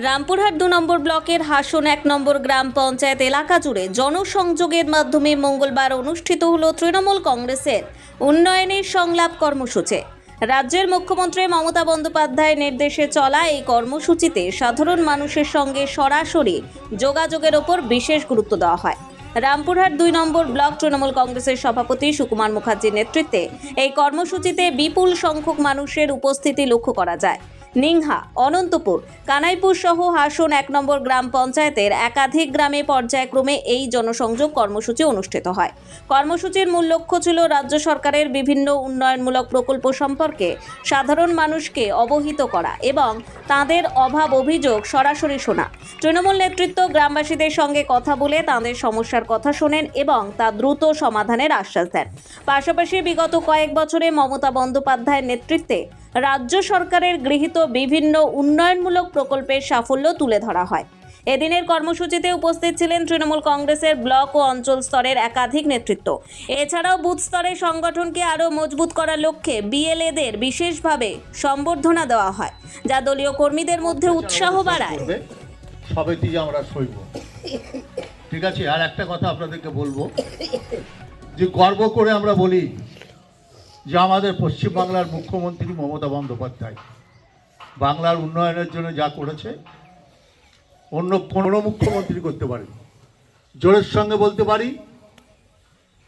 রামপুরহাট দু নম্বর ব্লকের হাসন এক নম্বর গ্রাম পঞ্চায়েত এলাকা জুড়ে জনসংযোগের মাধ্যমে মঙ্গলবার অনুষ্ঠিত হল তৃণমূল কংগ্রেসের উন্নয়নের সংলাপ কর্মসূচি। রাজ্যের মুখ্যমন্ত্রী মমতা বন্দ্যোপাধ্যায়ের নির্দেশে চলা এই কর্মসূচিতে সাধারণ মানুষের সঙ্গে সরাসরি যোগাযোগের ওপর বিশেষ গুরুত্ব দেওয়া হয়। রামপুরহাট দুই নম্বর ব্লক তৃণমূল কংগ্রেসের সভাপতি সুকুমার মুখার্জির নেতৃত্বে এই কর্মসূচিতে বিপুল সংখ্যক মানুষের উপস্থিতি লক্ষ্য করা যায়। নিংহা, অনন্তপুর, কানাইপুর সহ হাসন এক নম্বর গ্রাম পঞ্চায়েতের একাধিক গ্রামে পর্যায়ক্রমে এই জনসংযোগ কর্মসূচি অনুষ্ঠিত হয়। কর্মসূচির মূল লক্ষ্য ছিল রাজ্য সরকারের বিভিন্ন উন্নয়নমূলক প্রকল্প সম্পর্কে সাধারণ মানুষকে অবহিত করা এবং তাদের অভাব অভিযোগ সরাসরি শোনা। তৃণমূল নেতৃত্ব গ্রামবাসীদের সঙ্গে কথা বলে তাদের সমস্যার কথা শোনেন এবং তা দ্রুত সমাধানের আশ্বাস দেন। পাশাপাশি বিগত কয়েক বছরে মমতা বন্দ্যোপাধ্যায়ের নেতৃত্বে রাজ্য সরকারের গৃহীত বিভিন্ন উন্নয়নমূলক প্রকল্পের সাফল্য তুলে ধরা হয়। এদিনের কর্মসূচিতে উপস্থিত ছিলেন তৃণমূল কংগ্রেসের ব্লক ও অঞ্চল স্তরের একাধিক নেতৃত্ব। এছাড়াও বুথ স্তরের সংগঠনকে আরও মজবুত করার লক্ষ্যে বিএলএদের বিশেষভাবে সম্বর্ধনা দেওয়া হয়, যা দলীয় কর্মীদের মধ্যে উৎসাহ বাড়ায়। সবেতেই আমরা সইব। ঠিক আছে, আর একটা কথা আপনাদেরকে বলব। যে গর্ব করে আমরা বলি যে আমাদের পশ্চিমবাংলার মুখ্যমন্ত্রী মমতা বন্দ্যোপাধ্যায়। বাংলার উন্নয়নের জন্য যা করেছে, অন্য কোনো মুখ্যমন্ত্রী করতে পারেন। জোরের সঙ্গে বলতে পারি,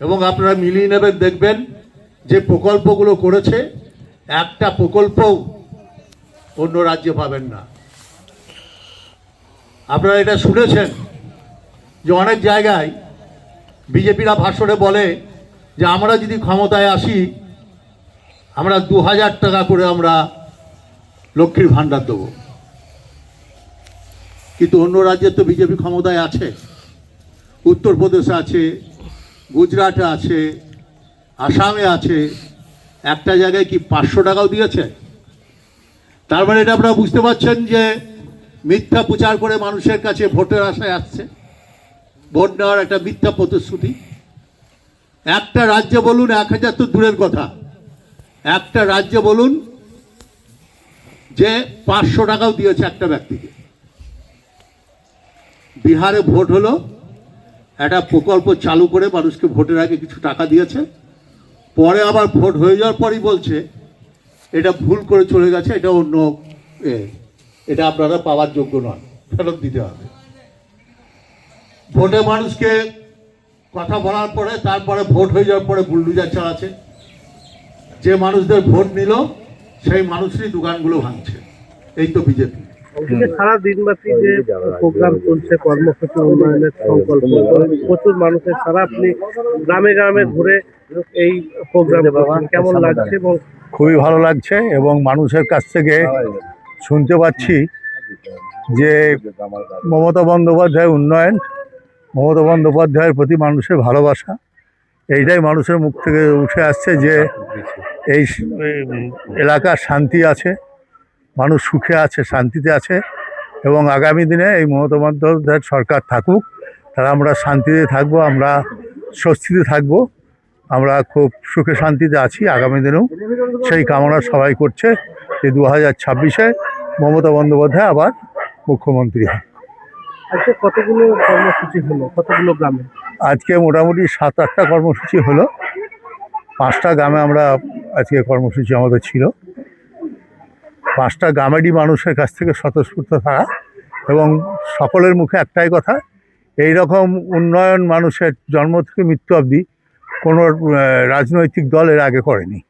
এবং আপনারা মিলিয়ে নেবেন, দেখবেন যে প্রকল্পগুলো করেছে, একটা প্রকল্পও অন্য রাজ্যে পাবেন না। আপনারা এটা শুনেছেন যে অনেক জায়গায় বিজেপিরা ভাষণে বলে যে আমরা যদি ক্ষমতায় আসি আমরা দু হাজার টাকা করে আমরা লক্ষ্মীর ভাণ্ডার দেবো। কিন্তু অন্য রাজ্যে তো বিজেপি ক্ষমতায় আছে, উত্তরপ্রদেশে আছে, গুজরাটে আছে, আসামে আছে, একটা জায়গায় কি পাঁচশো টাকাও দিয়েছে? তার মানে এটা আপনারা বুঝতে পারছেন যে মিথ্যা প্রচার করে মানুষের কাছে ভোটের আশায় আসছে, ভোট নেওয়ার একটা মিথ্যা প্রতিশ্রুতি। একটা রাজ্যে বলুন, এক হাজার তো দূরের কথা। একটা রাজ্যে বলুন যে পাঁচশো টাকাও দিয়েছে একটা ব্যক্তিকে। বিহারে ভোট হলো, একটা প্রকল্প চালু করে মানুষকে ভোটের আগে কিছু টাকা দিয়েছে, পরে আবার ভোট হয়ে যাওয়ার পরই বলছে, এটা ভুল করে চলে গেছে, এটা অন্য এটা আপনারা পাওয়ার যোগ্য নন ফেরত দিতে হবে। ভোটে মানুষকে কথা বলার পরে, তারপরে ভোট হয়ে যাওয়ার পরে বুলডুজার চালাচ্ছে। যে মানুষদের ভোট নিল সেই মানুষই দোকানগুলো ভাঙছে। এই তো বিজেপি। সারা দিনব্যাপী যে প্রোগ্রাম চলছে কর্মসূচি উন্নয়নের সংকল্প প্রচুর মানুষের সারা আপনি গ্রামে গ্রামে ঘুরে এই প্রোগ্রাম কেমন লাগছে এবং খুবই ভালো লাগছে এবং মানুষের কাছ থেকে শুনতে পাচ্ছি যে মমতা বন্দ্যোপাধ্যায় উন্নয়ন মমতা বন্দ্যোপাধ্যায়ের প্রতি মানুষের ভালোবাসা এইটাই মানুষের মুখ থেকে উঠে আসছে যে এই এলাকার শান্তি আছে মানুষ সুখে আছে শান্তিতে আছে এবং আগামী দিনে এই মমতা বন্দ্যোপাধ্যায়ের সরকার থাকুক তারা আমরা শান্তিতে থাকব আমরা স্বস্তিতে থাকব আমরা খুব সুখে শান্তিতে আছি আগামী দিনেও। সেই কামনা সবাই করছে যে দু হাজার ছাব্বিশে মমতা বন্দ্যোপাধ্যায় আবার মুখ্যমন্ত্রী হয়। আজকে কতগুলো কর্মসূচি হলো? কতগুলো গ্রামে? আজকে মোটামুটি সাত আটটা কর্মসূচি হলো। পাঁচটা গ্রামে আমরা আজকে কর্মসূচি আমাদের ছিল। পাঁচটা গ্রামেরই মানুষের কাছ থেকে স্বতঃস্ফূর্ত থাকা এবং সকলের মুখে একটাই কথা এই রকম উন্নয়ন মানুষের জন্ম থেকে মৃত্যু অবধি কোনো রাজনৈতিক দল এর আগে করেনি।